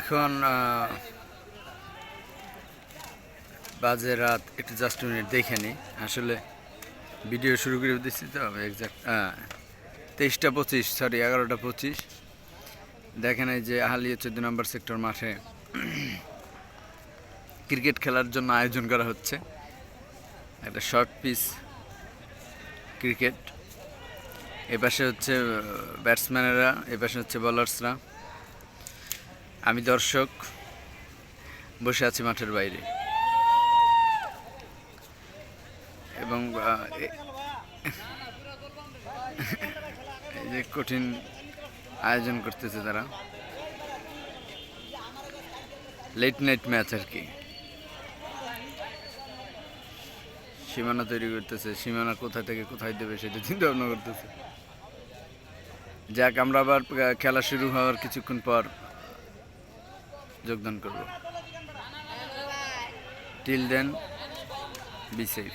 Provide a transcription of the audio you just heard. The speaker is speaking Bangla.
এখন বাজে রাত, একটু জাস্ট মিনিট দেখে নিই আসলে ভিডিও শুরু করে দিচ্ছি তো এক্সাক্ট তেইশটা পঁচিশ সরি এগারোটা পঁচিশ। দেখেন এই যে আহালিয়া চোদ্দ নম্বর সেক্টর মাঠে ক্রিকেট খেলার জন্য আয়োজন করা হচ্ছে। একটা শর্ট পিচ ক্রিকেট এপাশে হচ্ছে ব্যাটসম্যানেরা এপাশে হচ্ছে বলার্সরা আমি দর্শক, বসে আছি মাঠের বাইরে। এবং এই যে কঠিন আয়োজন করতেছে তারা। লেট নাইট ম্যাচ আর কি। সীমানা তৈরি করতেছে। সীমানা কোথা থেকে কোথায় দেবে সেটা চিন্তা ভাবনা করতেছে। যাক, আমরা আবার খেলা শুরু হওয়ার কিছুক্ষণ পর যোগদান করব। Till then be safe